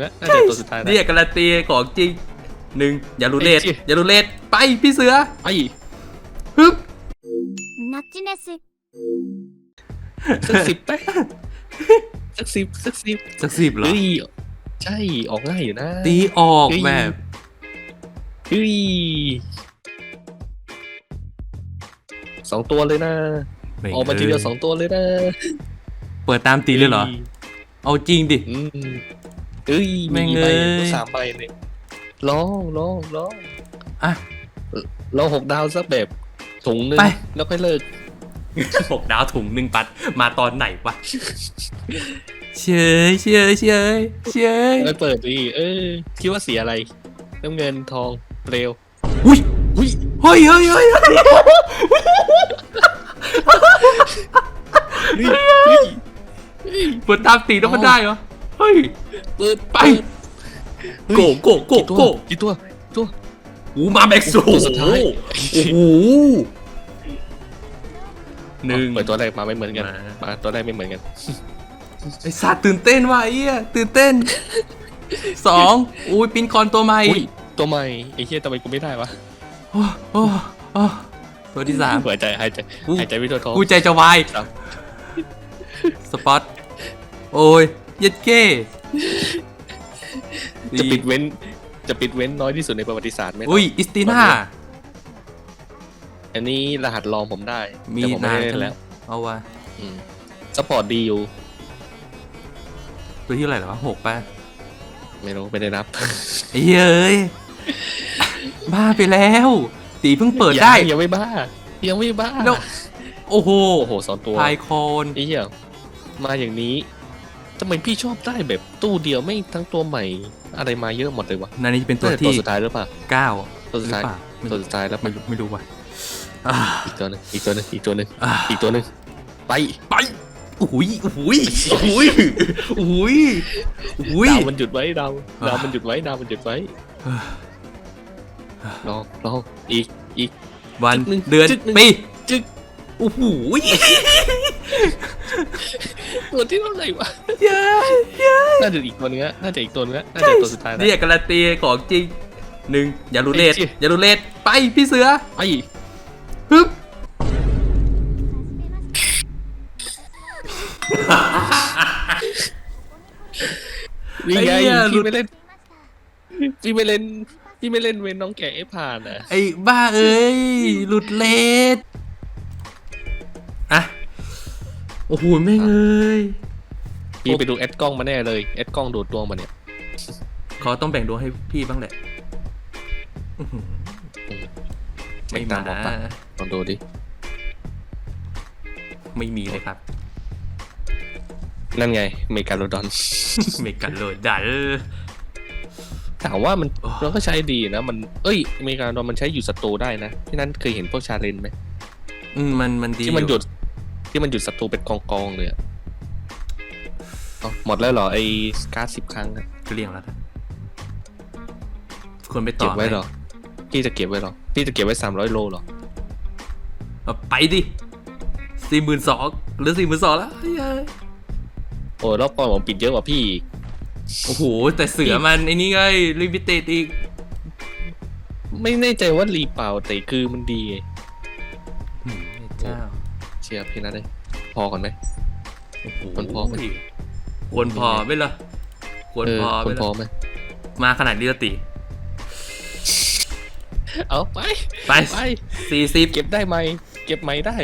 น่าจะตัวสุดท้ายนะ เนี่ยการันตีของจริงหนึ่งอย่ารูเลต ไอ้เหี้ย อย่ารูเลตไปพี่เสือ ไอ้ ฮึบ ナッチネス สักสิบไปสักสิบสักสิบ สักสิบเหรอ เฮ้ยใช่ออกง่ายอยู่นะ ตีออก เฮ้ย แบบ เฮ้ยสองตัวเลยนะ ไม่ ออกมาทีเดียวสองตัวเลยนะ เปิดตามตีเลยเหรอ เอาจริงดิ อืม เฮ้ยแม่งใบเอ้ยสามใบเลยลองลองลองอะลองหกดาวสักแบบถุงหนึงไปแล้วค่อยเลิกหกดาวถุงหนึ่งปัดมาตอนไหนวะเชยเชยเชยเชยไปเปิดดิเออคิดว่าเสียอะไรน้ำเงินทองเปลวอุ้ยอุ้ยเฮ้ยเฮ้ยเฮ้ยเฮ้ยเฮ้ยเฮ้ยเฮ้ยเปิดตามตีแล้วมันได้เหรอ เฮ้ย เปิดไป เฮ้ยโกโกโกกี่ตัวโกกี่ตัวตัว หูมาแบ็กโซตัวสุดท้าย โอ้โหหนึ่งเปิดตัวแรกมาไม่เหมือนกัน มามาตัวแรกไม่เหมือนกัน ไอสัตว์ตื่นเต้นว่ะไอ้เหี้ยตื่นเต้นสองอุ้ยปินคอนตัวใหม่อุ้ยตัวใหม่ไอ้เหี้ยทำไมกูไม่ได้วะโอ้โอ้โอ้ตัวที่สามหายใจหายใจอู้หายใจไม่ทั่วท้อง กูใจจะวายครับ สปอต โอ้ย เย็ดเก้จะปิดเว้น จะปิดเว้นน้อยที่สุดในประวัติศาสตร์ไหมอุ้ยอิสติน่า อันนี้รหัสรองผมได้มีแต่ผมไม่นานได้จังแล้ว เอาวะสปอร์ตดีอยู่ ตัวที่อะไหรเหรอวะหกป่ะไม่รู้ไม่ได้นับ ไอ้เหี้ยเอ้ย บ้าไปแล้ว ตีเพิ่งเปิดได้ ยังยังไม่บ้า ยังไม่บ้าแล้ว โอ้โหโอ้โหสองตัวพายโคนไอ้เหี้ยมาอย่างนี้ ทำไมพี่ชอบได้แบบตู้เดียวไม่ทั้งตัวใหม่อะไรมาเยอะหมดเลยวะนั่นนี่เป็นตัวน่าจะที่สุดท้ายหรือเปล่าเก้าตัวสุดท้ายหรือเปล่าไม่ตัวสุดท้ายแล้วไม่รู้ไม่รู้ว่ะอ่าอีกตัวหนึงอีกตัวหนึงอีกตัวหนึงอ่าอีกตัวหนึงไปไปอุ้ยอุ้ยอุ้ยอุ้ยอุ้ยดาวมันหยุดไว้ดาวอ่าดาวมันหยุดไว้ดาวมันหยุดไว้ลองลองอีกอีกวันจึ๊กหนึ่งเดือนจึ๊กหนึ่งปีจึ๊กโอ้โหตัวที่เท่าไหร่วะ เย้เย้น่าจะอีกตัวเนื้อน่าจะอีกตัวเนื้อน่าจะตัวสุดท้ายแล้วเนี่ยการันตีของจริงหนึ่งอย่ารูเลตไอ้เหี้ย อย่ารูเลตไปพี่เสือไอ้ฮึบนี่ไงพี่ไม่เล่นพี่ไม่เล่นพี่ไม่เล่นเวนน้องแกะให้ผ่านอะไอ้บ้าเอ้ยหลุดเลตอะโอ้โหแม่งเอ้ย พี่ไปดูแอดกล้องมาแน่เลยแอดกล้องดูดดวงมาเนี่ยเขาต้องแบ่งดวงให้พี่บ้างแหละอื้อหือไม่ตามมาบอกปะลองดูดิไม่มีเลยครับ นั่นไงเมกาโลดอน เมกันโลดัล ถามว่ามันโอ้ เราก็ใช้ดีนะ มันเอ้ยเมกาโลดอนมันใช้อยู่สตูได้นะที่นั้นเคยเห็นพวกชาเลนจ์ไหมอืมมันมันดีที่มันหอยุดที่มันหยุดศัตรูเป็นกองกองๆเลยอะเอ้าหมดแล้วเหรอ ไอ้การ์ดสิบครั้งอะก็เรียงแล้วนะควรไปต่เก็อบไว้เหรมอพี่จะเก็บไว้เหรอ พี่จะเก็บไว้สามร้อยโลเหรอ เอาไปดิสี่หมื่นสองหรือสี่หมื่นสองแล้วเฮ้ยโอ้ยรอบก่อนผมปิดเยอะกว่าพี่อีกโอ้โห แต่เสือมันไอ้นี่ไงลิมิเต็ดอีก ไม่แน่ใจว่ารีเปล่าแต่คือมันดีไงอืมเจ้า เชียร์พี่นัทเลยพอก่อนไหมโอ้โหควรพอไหม ควรพอไหมล่ะควรเออพอควไหมรพอล่ะไหมมาขนาดนี้ละติ เอาไปไปไปสี่สิบเก็บได้ไหมเก็บไหมได้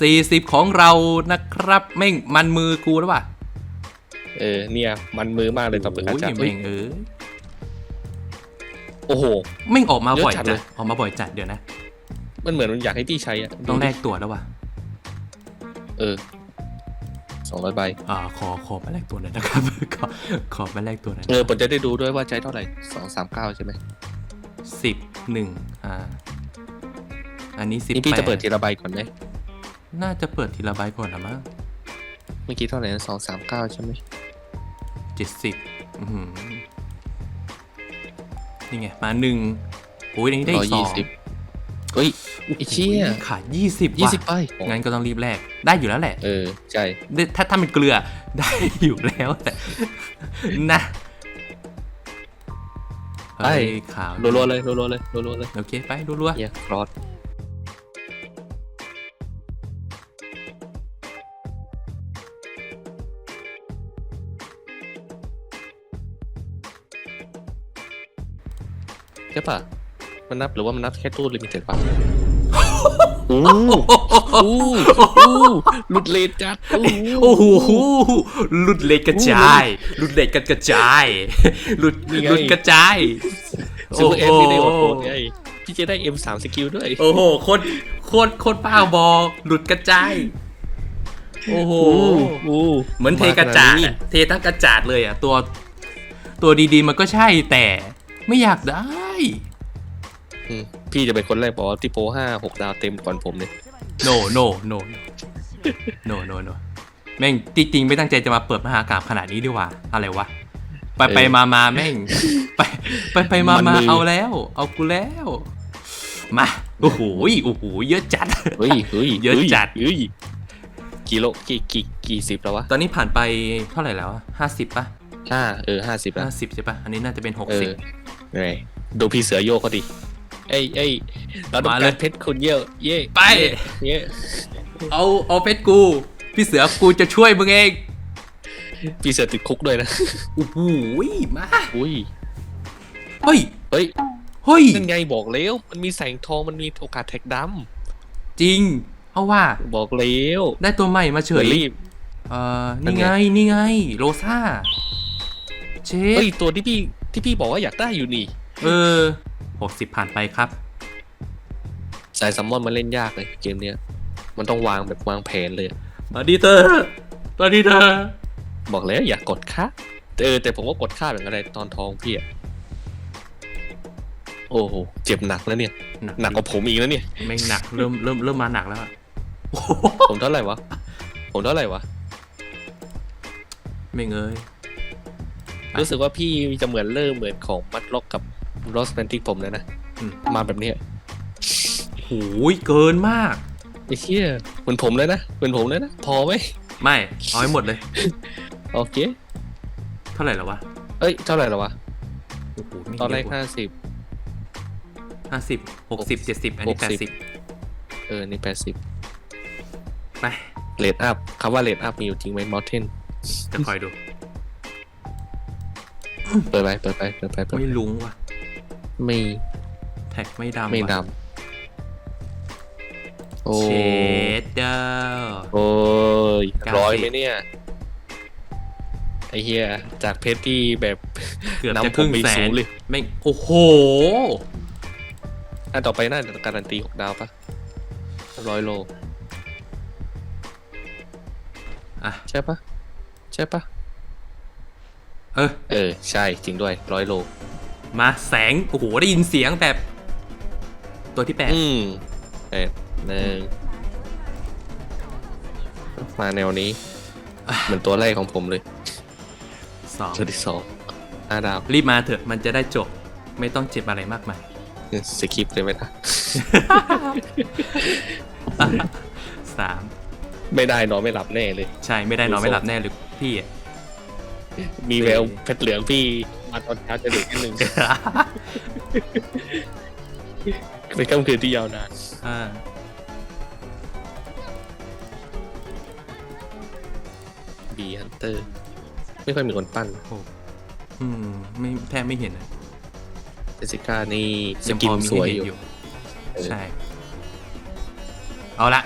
สี่สิบของเรานะครับแม่งมันมือกูแล้วป่ะเออเนี่ย มันมือมากเลยตอนเปิดอาโอ้ยจารย์แม่งเออโอ้โห แม่งออกมาบ่อยเยอะจัดจัเลดยออกมาบ่อยจัดเดี๋ยวนะ มันเหมือนมันอยากให้พี่ใช้อะต้องแลดูกตัวแล้วว่ะเออ สองร้อยใบอ่าขอขอมาแลกตัวหน่อยนะครับ ขอขอมาแลกตัวหน่อยเออผมจะได้ดูด้วยว่าใช้เท่าไหร่สองสามเก้าใช่ไหมสิบหนึ่งอ่า อันนี้สิบนี่พี่แปจะเปิดทีละใบก่อนไหมน่าจะเปิดทีละใบก่อนละมั้งเมื่อกี้เท่าไหร่นะสองสามเก้าใช่ไหมเจ็ดสิบอื้อหือนี่ไง มาหนึ่งโอ้ยอันนี้ได้ร้ออียกสอยี่งสิบ เฮ้ยไอ้เชี่ยขาดยี่สิบยี่ว่ะสิบใบงั้นก็ต้องรีบแลกได้อยู่แล้วแหละ เออ ใช่ได้ถ้าถ้าเป็นเกลือได้อยู่แล้วแต่นะไปเฮ้ยข่าวรัวๆเลยรัวๆเลยรัวๆเลย โอเค ไปรัวเฮียครอสใช่ปะ มันนับหรือว่ามันนับแค่ตู้ลิมิเต็ดปะอู้อู้อู้หลุดเลนจัดอู้ๆโอ้โหหลุดเหล็กกระจายหลุดเหล็กกันกระจายหลุดหลุดกระจายซูเปอร์เอ็มไม่ได้อดทนไงพี่จะได้ M3 สกิลด้วย โอ้โหโคตรโคตรโคตรป้าบอหลุดกระจายโอ้โหอู้เหมือนเทกระจาดอะเททั้งกระจาดเลยอะตัว ตัวดีๆมันก็ใช่แต่ไม่อยากได้ อืมพี่จะเป็นคนแรกบอกว่าที่โปห้าหกดาวเต็มก่อนผมเลย no no no no no no แม่งจริงๆไม่ตั้งใจจะมาเปิดมหากราบขนาดนี้ดีกว่าอะไรวะ ไปไปมามาแม่ง ไปไปไปมามาเอาแล้ว เอากูแล้ว มาโอ้โหโอ้โหเยอะจัด เฮ้ยเฮ้ยเยอะจัด เฮ้ยกี่โลกี่กี่กี่สิบแล้ววะตอนนี้ผ่านไปเท่าไหร่แล้วห้าสิบป่ะห้าเออห้าสิบแล้วห้าสิบใช่ป่ะ อันนี้น่าจะเป็นหกเอสิบอไงดูพี่เสือโยกก็ดิ เอ้ยเอ้ยเราต้องมาเลกาย รเพชรคุณเยอะเย่ไป เย่เอาเอาเพชรกู พี่เสือกูจะช่วยมึงเองพี่เสือติดคุกด้วยนะโอ้โหมาอุ้ยเฮ้ยเฮ้ยเฮ้ยนั่นไงบอกแล้วมันมีแสงทองมันมีโอกาสแท็กดจริง เอาว่าำบอกแล้วได้ตัวใหม่มาเฉเฉยยรีบ เอ่อนั่นี่นไงไงนี่ไง โรซ่าเชเฮ้ยฟตัวที่พี่ที่พี่บอกว่าอยากได้อยู่นี่ เออ หกสิบผ่านไปครับ สายซัมมอนมันเล่นยากเลยเกมเนี้ย มันต้องวางแบบวางแผนเลย มาดีเตอร์มาดีเตอร์บอกแล้วอย่ากกดค่าเออแต่ผมก็กดค่าแบบอะไรตอนท้องพี่อะโอ้โหเจ็บหนักแล้วเนี่ย หนักกว่าผมอีกแล้วเนี่ยไม่งหนักเริ่มเริ่มเริ่มมาหนักแล้วอะโอ้โหผมเท่าไหร่วะ ผมเท่าไหร่วะ ไม่เงยไปรู้สึกว่าพี่จะเหมือนเริ่มเหมือนของมัดล็อกกับโรสแมนติกผมเลยนะอืมมาแบบเนี้ยโหยเกินมาก ไอ้เชี่ยเหมือนผมเลยนะเหมือนผมเลยนะพอไหมไม่เอาให้หมดเลย โอเค เท่าไหร่แล้ววะเอ้ยเท่าไหร่แล้ววะโอ้โหไม่ตอนแรกเยะห้าสิบ ห้าสิบหกสิบเจ็ดสิบอันนี้แปดสิบเออนี่แปดสิบไปเลดอัพคำว่าเลดอัพมีอยู่จริงไหมมอลเทนจะคอยดู เปิดไปเปิดไปเปิดไปเปิดไม่ไปลุงว่ะ ไม่แท็กไม่ดำไม่ว่ะดำโอ้เชดเดอร์ โอ้ยเก้าสิบ ร้อยไหมเนี่ย ไอเฮียจากเพชรที่แบบ เกือบนำจะครึ่งผมไปแสสูนงเลย ไม่งโอ้โห อันต่อไปน่าจะการันตีหกดาวปะร้อยโลอะ ใช่ปะใช่ปะเออ เออ ใช่จริงด้วยร้อยโล มาแสง โอ้โห ได้ยินเสียงแบบ ตัวที่แปดอืมแปดหนึ่งมาแนวนี้ เหมือนตัวแรกของผมเลยสองตัวที่สองห้าดาว รีบมาเถอะมันจะได้จบ ไม่ต้องเจ็บอะไรมากมายสคริปต์เลยไหมนะสามไม่ได้นอนไม่หลับแน่เลย ใช่ไม่ได้นอนไม่หลับแน่เลยพี่อะมีแววเพชรเหลืองพี่ มาตอนเช้าจะดึกนิดนึงเป็นค่ำคืนที่ยาวนาน อ่าบีฮันเตอร์ ไม่ค่อยมีคนปั้นโอ้อืมไม่แทบไม่เห็นอะเจสสิก้านี่สยังกิพนอมีสวยให้อเห็นยู่ เออ ใช่ เอาละ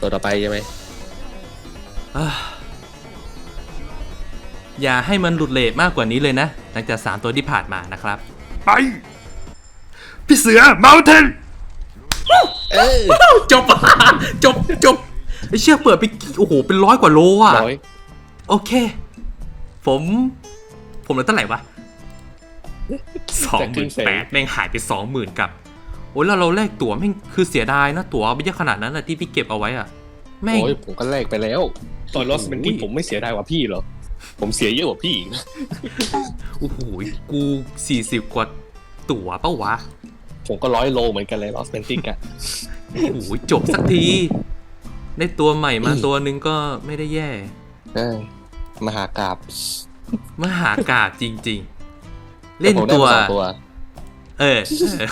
ตัวต่อไปใช่ไหม อ่า อย่าให้มันหลุดเลทมากกว่านี้เลยนะ หลังจากสามตัวที่ผ่านมานะครับ ไป พี่เสือเมาเทนเออจบ จบจบไอเชี่ยเปิดไปกี่โอ้โห เป็นร้อยกว่าโลอะ ร้อยโอเค ผม ผมเหลือเท่าไหร่วะสองหมื่นแปดแม่งหายไปสองหมื่นกับ โอ้ยแล้วเราแลกตั๋วแม่งคือเสียดายนะ ตั๋วไม่เยอะขนาดนั้นอะที่พี่เก็บเอาไว้อะแม่ง โอ้ยผมก็แลกไปแล้ว ตอนลอสเมนติโอ้ยผมไม่เสียดายกว่าพี่เหรอ ผมเสียเยอะกว่าพี่อีกนะโอ้โหกูสี่สิบกว่าตั๋วปะวะผมก็ร้อยโลเหมือนกันเลยลอสเมนติกอะโอ้โหจบสักที ได้ตัวใหม่มาตัวหนึงก็ไม่ได้แย่ เออมหากราบมหากาบจริง ๆ เล่นผมได้ตัว มาสองตัว เออเออ